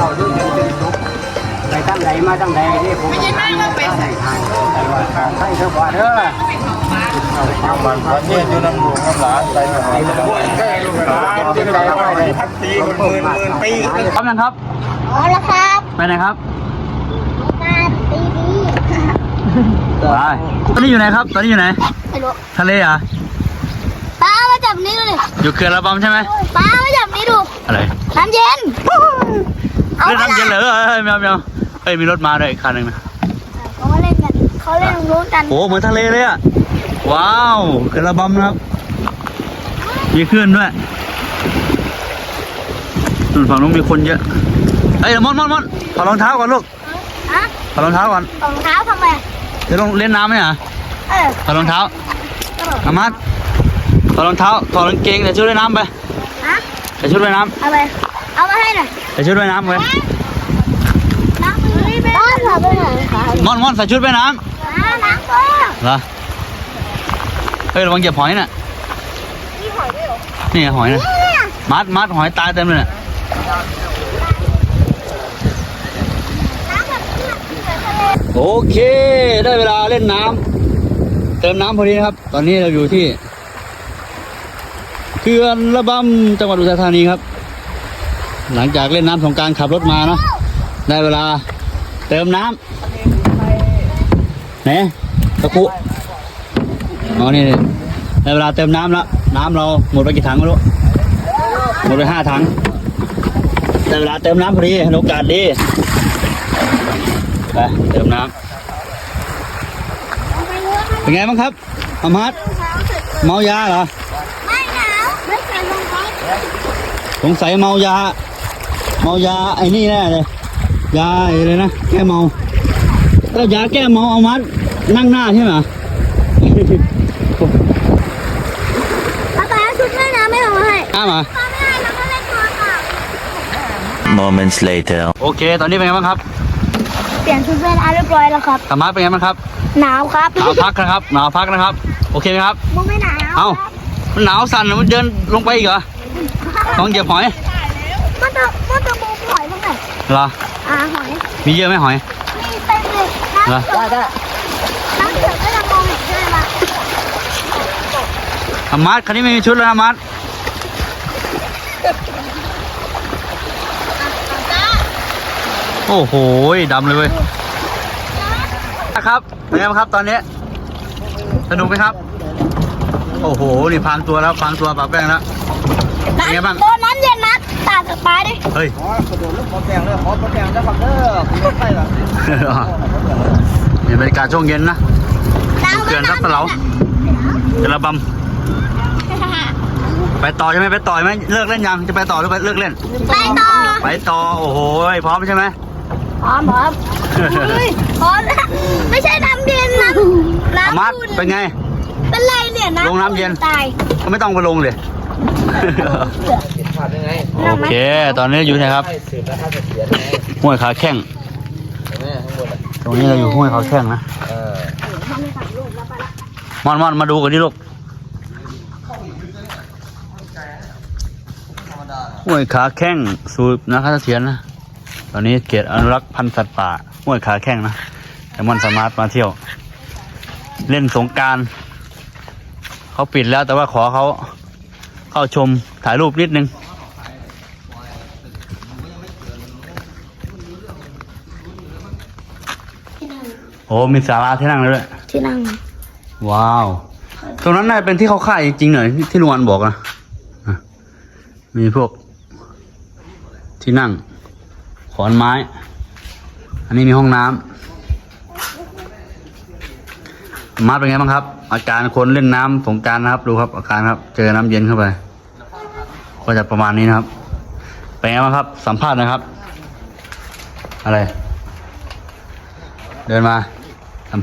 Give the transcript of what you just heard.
เขาด้วยเงินเป็นสุขไปตั้งใดมาตั้งใดนี่ผมไม่ใช่ไม่ว่าเป็นใส่ยแต่ว่าทางไทยเถอะว่าเด้อมันประเทศอยู่น้ำหลวงน้ำหลานไปหาไอ้ลูกแก่ลูกหลานที่ใจว่าได้พักตีคนหมื่นหมื่นปีครับยังครับเอาละครับไปไหนครับมาตีดีไปตอนนี้อยู่ไหนครับ ตอนนี้อยู่ไหนทะเลอะป้ามาจับนี้ดูดิอยู่เขื่อนระบำใช่ไหมป้ามาจับนี้ดู อะไร น้ำเย็น เอาเล่นมาน้ำเย็นเหรอเอ้ยแมวแมวเอ้ยมีรถมาด้วยอีกคันหนึ่งนะเขามาเล่นกันเขาเล่นรู้กันโอ้เหมือนทะเลเลยอะว้าวเขื่อนระบำนะครับมีคลื่นด้วยนู่นฝั่งนู้นมีคนเยอะเอ้ยมอนมอนมอนถอดรองเท้าก่อนลูกฮะถอดรองเท้าก่อนรองเท้าทำไมเดี๋ยวลงเล่นน้ำไหมอะเออถอดรองเท้าอามัดถอดรองเท้าถอดกางเกงใส่ชุดว่ายน้ำไปฮะใส่ชุดว่ายน้เอาไปเอามาให้หน่อยำ ใส่ชุดว่ายน้ำไปน้ำมือบ้านเราไปไหนคะมอนมอนใส่ชุดว่ายน้น้ำน้ำก็ำเหรอเฮ้ยระวังเหยียบหอยน่ะมีหอยด้วยเหรอนี่ไงหอยน่ะเนี่ยมัดมัดหอยตายเต็มเลยน่ะน้ำแบบนี้ทะเลโอเค ได้เวลาเล่นน้ำเติมน้ำพอดีนะครับ ตอนนี้เราอยู่ที่เขื่อนระบำจังหวัดอุทัยธานีครับ หลังจากเล่นน้ำสงกรารขับรถมาเนาะได้เวลาเติมน้ำไหนตะคุอ๋อนี่นี่ได้เวลาเติมน้ำแล้วน้ำเราหมดไปกี่ถังไม่รู้หมดไปห้าถังได้เวลาเติมน้ำพอดีโอกาสดีไปเติมน้ำเป็นไงบ้างครับอามัดเมายาเหรอ ไม่หนาวไม่ใส่รองเท้าสงสัยเมายา เมายาไอ้นี่แน่เลย ยาอะไรนะ แก้เมาก็ยาแก้เมาเอามัดนั่งหน้าใช่ไหมป้าป้าชุดว่ายน้ำไม่เอามาให้อ้ามาป้าไม่ให้เราก็เล่นโทรศัพท์ Moments later. โอเค ตอนนี้เป็นไงบ้างครับเปลี่ยนชุดว่ายน้ำเรียบร้อยแล้วครับธรรมะเป็นไงบ้างครับ หนาวครับหนาวพักนะครับ หนาวพักนะครับ โอเคไหมครับมึงไม่หนาวเอ้ามันหนาวสั่นมันเดินลงไปอีกเหรอ ต้องเหยียบหอย มันจะมันจะบูมหอยตรงไหน เหรอ อ่าหอยมีเยอะไหมหอย มีเต็มเลยน้ำเสือน้ำเสือก็ยังมองเห็นใช่ไหมธรรมะคันนี้ไม่มีชุดแล้วนะธรรมะโอ้โหดำเลยเว้ยนะครับเป็นไงบ้างครับตอนนี้ สนุกไหมครับ โอ้โห นี่พรางตัวแล้วพรางตัวปากแป้งแล้ว เป็นไงบ้าง โดนน้ำเย็นนะตาดสปาดิเฮ้ยขอกระโดดลูกขอแตงเลยขอแตงจะฝักเด้อคุณรถไปหรอนี่บรรยากาศช่วงเย็นนะเขื่อนทับตะเหลาเดี๋ยวระบำไปต่อใช่ไหมไปต่อไหมเลิกเล่นยังจะไปต่อหรือไปเลิกเล่น ไปต่อ ไปต่อโอ้โหพร้อมใช่ไหมพร้อมพร้อมเฮ้ยพร้อมนะไม่ใช่น้ำเย็นนะธรรมะน้ำอุ่นเป็นไง เป็นไรเนี่ยน้ำลงน้ำเย็นตายก็ไม่ต้องไปลงเลย ขาดยังไงโอเค ตอนนี้อยู่ไหนครับให้สืบแล้วถ้าเสียไงห้วยขาแข้งแม่ข้างบนอะตรงนี้เราอยู่ห้วยขาแข้งนะเออมอนมอนมาดูกันดิลูกห้วยขาแข้งสูบนะครับเถียนนะ ตอนนี้เขตอนุรักษ์พันธุ์สัตว์ป่าห้วยขาแข้งนะแต่มอนสามารถมาเที่ยว เล่นสงการเขาปิดแล้วแต่ว่าขอเขาเข้าชมถ่ายรูปนิดนึง โอ้มีศาลาที่นั่งเลยด้วย ที่นั่ง ว้าว ตรงนั้นน่าจะเป็นที่เขาค่ายจริงๆหน่อยที่ที่ลุงวันบอกนะอะมีพวก ที่นั่ง ขอนไม้ อันนี้มีห้องน้ำมาร์ทเป็นไงบ้างครับ อาการคนเล่นน้ำสงกรารนะครับ ดูครับอาการครับ เจอน้ำเย็นเข้าไป ก็จะประมาณนี้นะครับ เป็นไงบ้างครับ สัมภาษณ์นะครับ อะไร เดินมา สัม